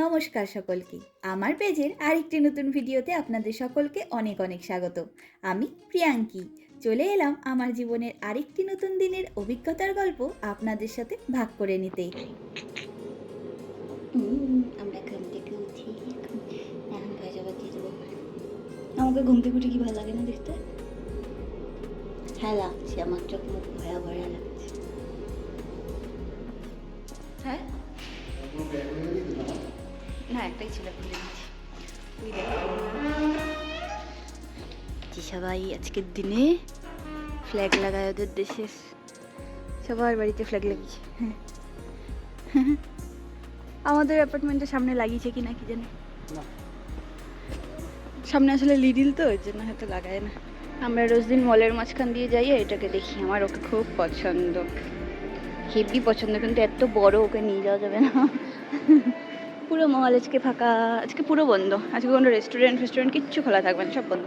নমস্কার সকলকে আমার পেজের আরেকটি নতুন ভিডিওতে আপনাদের সকলকে অনেক অনেক স্বাগত আমি প্রিয়াঙ্কি চলে এলাম আমার জীবনের আরেকটি নতুন দিনের অভিজ্ঞতার গল্প আপনাদের সাথে ভাগ করে নিতে আমরা আমাকে ঘুম থেকে উঠে কি ভালো লাগে না দেখতে হ্যাঁ লাগছে আমার চোখ মুখ ভয়া ভয়া লাগছে হ্যাঁ না একটাই ছিল খুলে দিচ্ছি ওই দেখো সবাই আজকের দিনে ফ্ল্যাগ লাগায় ওদের দেশে সবার বাড়িতে ফ্ল্যাগ লাগিয়েছে আমাদের অ্যাপার্টমেন্টের সামনে লাগিয়েছে কি না কি জানি সামনে আসলে লিডিল তো ওই জন্য হয়তো লাগায় না আমরা রোজ দিন মলের মাঝখান দিয়ে যাই এটাকে দেখি আমার ওকে খুব পছন্দ হেভি পছন্দ কিন্তু এত বড় ওকে নিয়ে যাওয়া যাবে না পুরো মল আজকে ফাঁকা আজকে পুরো বন্ধ আজকে কোনো রেস্টুরেন্ট ফেস্টুরেন্ট কিচ্ছু খোলা থাকবে না সব বন্ধ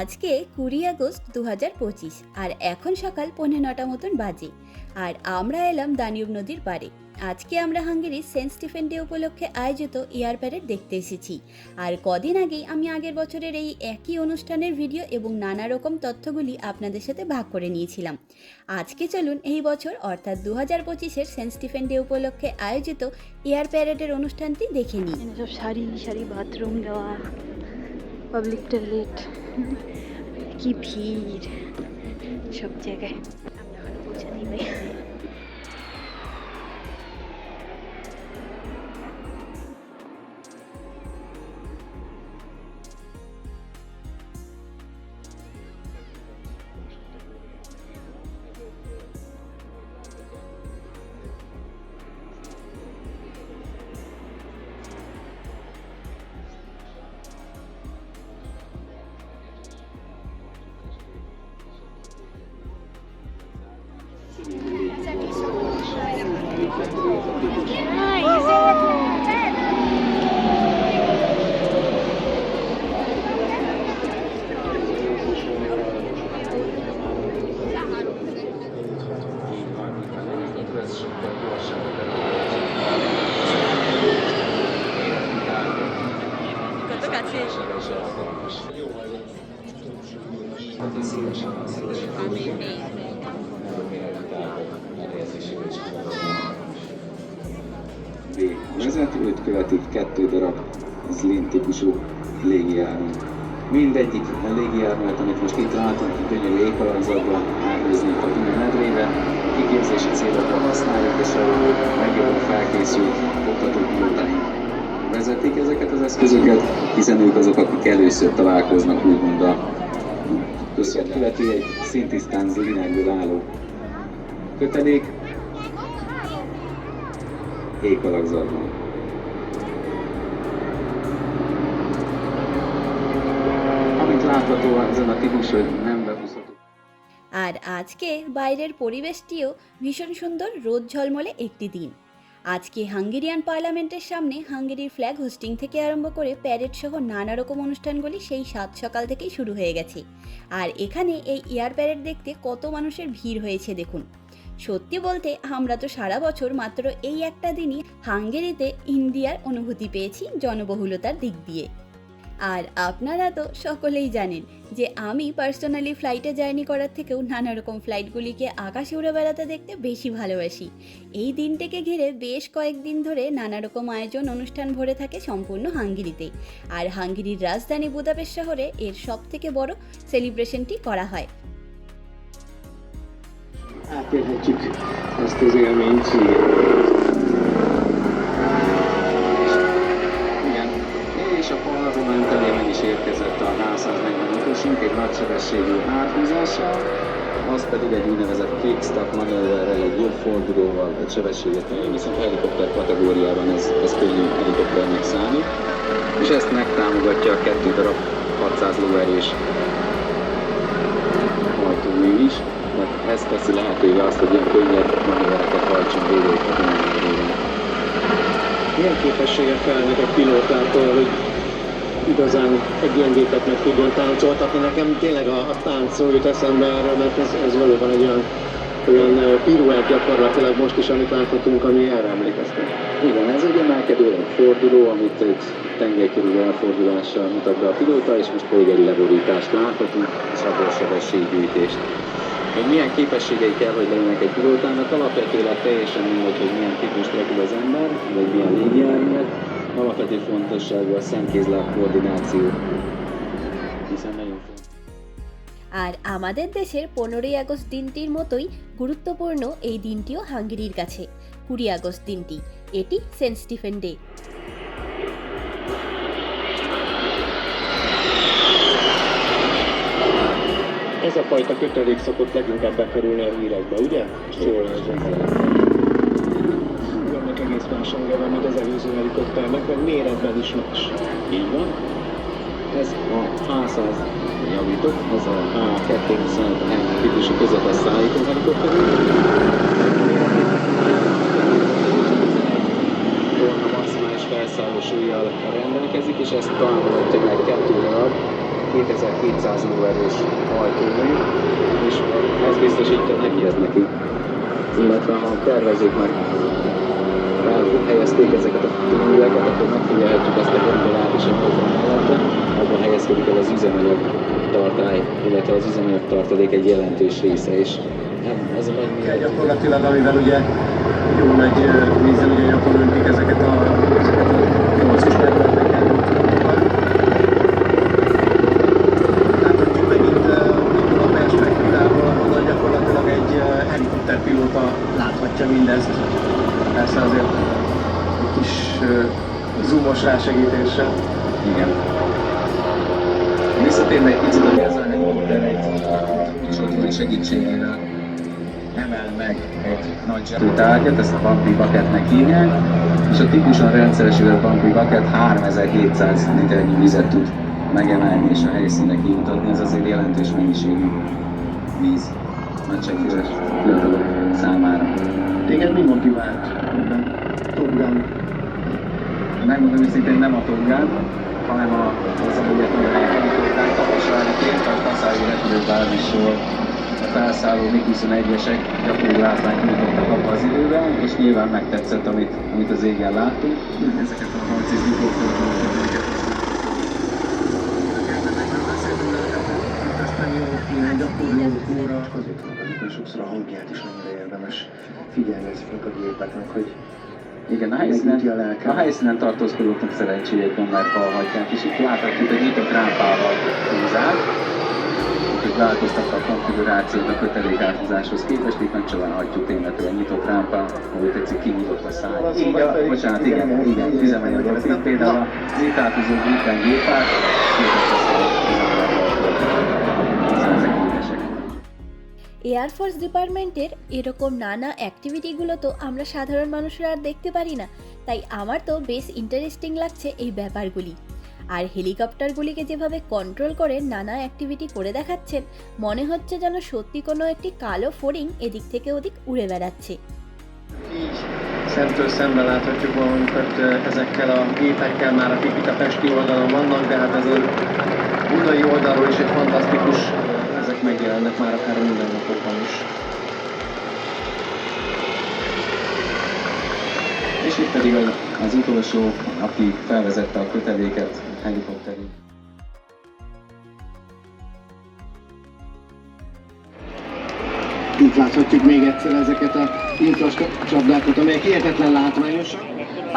আজকে কুড়ি আগস্ট দু হাজার পঁচিশ আর এখন সকাল পৌনে নটা মতন বাজে আর আমরা এলাম দানিউব নদীর পারে আজকে আমরা হাঙ্গেরির সেন্ট স্টিফেন ডে উপলক্ষে আয়োজিত ইয়ার প্যারেড দেখতে এসেছি আর কদিন আগেই আমি আগের বছরের এই একই অনুষ্ঠানের ভিডিও এবং নানা রকম তথ্যগুলি আপনাদের সাথে ভাগ করে নিয়েছিলাম আজকে চলুন এই বছর অর্থাৎ দু হাজার পঁচিশের সেন্ট স্টিফেন ডে উপলক্ষে আয়োজিত এয়ার প্যারেডের অনুষ্ঠানটি দেখে নিই সব শাড়ি শাড়ি বাথরুম দেওয়া पब्लिक टॉयलेट की भीड़ सब जगह vezető, őt követik kettő darab Zlin típusú légijármű. Mindegyik a légijárművet, amit most itt látunk, gyönyörű ékalapzatban elhúzni a Duna medrébe, kiképzési célokra használjuk, és a legjobb felkészült oktatók pilótáink vezetik ezeket az eszközöket, hiszen ők azok, akik először találkoznak úgymond a követi egy szintisztán zlinekből álló kötelék, iyi kadar Amit ezen a típus, hogy nem behúzható. আর আজকে বাইরের পরিবেশটিও ভীষণ সুন্দর রোদ ঝলমলে একটি দিন আজকে Hungarian পার্লামেন্টের সামনে হাঙ্গেরির ফ্ল্যাগ হোস্টিং থেকে আরম্ভ করে প্যারেড সহ নানা রকম অনুষ্ঠানগুলি সেই সাত সকাল থেকেই শুরু হয়ে গেছে আর এখানে এই ইয়ার প্যারেড দেখতে কত মানুষের ভিড় হয়েছে দেখুন সত্যি বলতে আমরা তো সারা বছর মাত্র এই একটা দিনই হাঙ্গেরিতে ইন্ডিয়ার অনুভূতি পেয়েছি জনবহুলতার দিক দিয়ে আর আপনারা তো সকলেই জানেন যে আমি পার্সোনালি ফ্লাইটে জার্নি করার থেকেও নানা রকম ফ্লাইটগুলিকে আকাশে উড়ে বেড়াতে দেখতে বেশি ভালোবাসি এই দিনটিকে ঘিরে বেশ কয়েকদিন ধরে নানা রকম আয়োজন অনুষ্ঠান ভরে থাকে সম্পূর্ণ হাঙ্গেরিতে আর হাঙ্গেরির রাজধানী বুদাপেশ শহরে এর সব থেকে বড় সেলিব্রেশনটি করা হয় átélhetjük ezt az élményt. Igen. És a áthúzással, az pedig egy úgynevezett kickstart manőverrel, egy jobb fordulóval, egy sebességet nő, viszont helikopter kategóriában ez, ez könnyű helikopternek számít, és ezt megtámogatja a kettő darab 600 lóerős képessége ennek a pilótától, hogy igazán egy ilyen gépet meg tudjon táncoltatni. Nekem tényleg a, a tánc szó jut eszembe erről, mert ez, ez valóban egy olyan, olyan piruett gyakorlatilag most is, amit láthatunk, ami erre emlékeztet. Igen, ez egy emelkedő forduló, amit egy tengely elfordulással mutat be a pilóta, és most pedig egy leborítást láthatunk, és a hogy milyen képességei kell, hogy legyenek egy pilótának, alapvetőleg teljesen mindegy, hogy milyen típust repül az ember, vagy milyen légjárművet, alapvető fontosságú a szemkézláb koordináció, hiszen nagyon আর আমাদের দেশের পনেরোই August দিনটির মতোই গুরুত্বপূর্ণ এই দিনটিও হাঙ্গেরির কাছে কুড়ি August দিনটি এটি Saint Stephen Day a fajta kötelék szokott leginkább bekerülni a hírekbe, ugye? Szóval Jól Ennek egész más hangja van, mint az előző helikopternek, meg méretben is más. Így van. Ez a A100 javított, ez a A221 típusú között a szállító helikopter. felszálló súlyjal rendelkezik, és ezt támogatja meg kettővel 2200 lóerős hajtómű, és ez biztosítja neki, ez neki. Illetve ha tervezik meg, helyezték ezeket a műveket, akkor megfigyelhetjük azt a gondolát is a motor mellette, abban helyezkedik el az üzemanyag tartály, illetve az üzemanyag tartalék egy jelentős része is. Hát, ez a nagy gyakorlatilag, amivel ugye jó nagy vízzel ugye gyakran öntik ezeket a tényleg egy picit a kezelni módszereit, és otthoni segítségével emel meg egy nagy zsebú tárgyat, ezt a Bumpy Bucketnek hívják, és a típusan rendszeresülő Bumpy Bucket 3700 literennyi vizet tud megemelni és a helyszínre kijutatni, ez azért jelentős mennyiségű víz nagyságfőzes fiatalok számára. Téged mi motivált ebben? Top Gun. Megmondom szintén nem a Top Gun, hanem a, az egyetlen kinyitották tapasztalni, a kaszári repülőbázisról felszálló még 21 esek gyakori látványt nyújtottak abban az időben, és nyilván megtetszett, amit, amit az égen láttunk. Ezeket a harci mikrofónokat, amiket sokszor a hangját is nagyon érdemes figyelni ezeknek a gépeknek, hogy igen, a helyszínen, a, a helyszínen tartózkodóknak szerencséjét mert már hallhatják, és itt láthatjuk, hogy nyitott rámpával húzák, Úgyhogy változtatta a konfigurációt a kötelék áthúzáshoz képest, itt megcsodálhatjuk tényleg, a nyitott rámpa, ahogy tetszik, kinyitott a száj. Bocsánat, igen, igen, igen, igen, igen, igen, igen, igen, igen, igen, igen, igen, igen, igen, igen, igen, air force ডিপার্টমেন্টের এরকম নানা অ্যাক্টিভিটিগুলো তো আমরা সাধারণ মানুষরা আর দেখতে পারি না তাই আমার তো বেশ ইন্টারেস্টিং লাগছে এই ব্যাপারগুলি আর হেলিকপ্টারগুলিকে যেভাবে কন্ট্রোল করে নানা অ্যাক্টিভিটি করে দেখাচ্ছেন মনে হচ্ছে যেন সত্যি কোনো একটি কালো ফড়িং এদিক থেকে ওদিক উড়ে বেড়াচ্ছে szemtől szembe láthatjuk magunkat ezekkel a gépekkel, már a itt a pesti oldalon vannak, de hát ez a budai oldalról is egy fantasztikus megjelennek már akár a mindennapokban is. És itt pedig az utolsó, aki felvezette a köteléket helikopterig. Itt láthatjuk még egyszer ezeket a infracsapdákat, amelyek hihetetlen látványosak.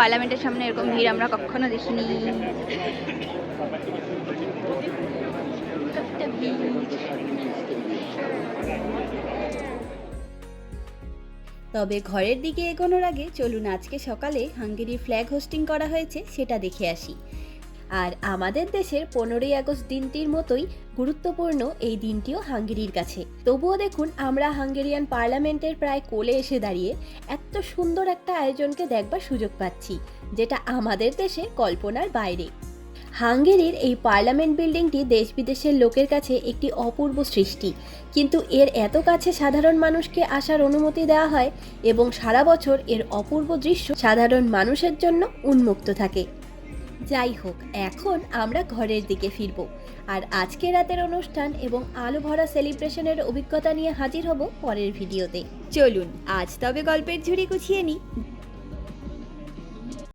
Parlamenter সামনে এরকম ভিড় আমরা কখনো দেখিনি একটা ভিড় তবে ঘরের দিকে এগোনোর আগে চলুন আজকে সকালে হাঙ্গেরির ফ্ল্যাগ হোস্টিং করা হয়েছে সেটা দেখে আসি আর আমাদের দেশের পনেরোই আগস্ট দিনটির মতোই গুরুত্বপূর্ণ এই দিনটিও হাঙ্গেরির কাছে তবুও দেখুন আমরা হাঙ্গেরিয়ান পার্লামেন্টের প্রায় কোলে এসে দাঁড়িয়ে এত সুন্দর একটা আয়োজনকে দেখবার সুযোগ পাচ্ছি যেটা আমাদের দেশে কল্পনার বাইরে হাঙ্গেরির এই পার্লামেন্ট বিল্ডিংটি দেশ বিদেশের লোকের কাছে একটি অপূর্ব সৃষ্টি কিন্তু এর এত কাছে সাধারণ মানুষকে আসার অনুমতি দেওয়া হয় এবং সারা বছর এর অপূর্ব দৃশ্য সাধারণ মানুষের জন্য উন্মুক্ত থাকে যাই হোক এখন আমরা ঘরের দিকে ফিরব আর আজকে রাতের অনুষ্ঠান এবং আলো ভরা সেলিব্রেশনের অভিজ্ঞতা নিয়ে হাজির হব পরের ভিডিওতে চলুন আজ তবে গল্পের ঝুড়ি গুছিয়ে নিই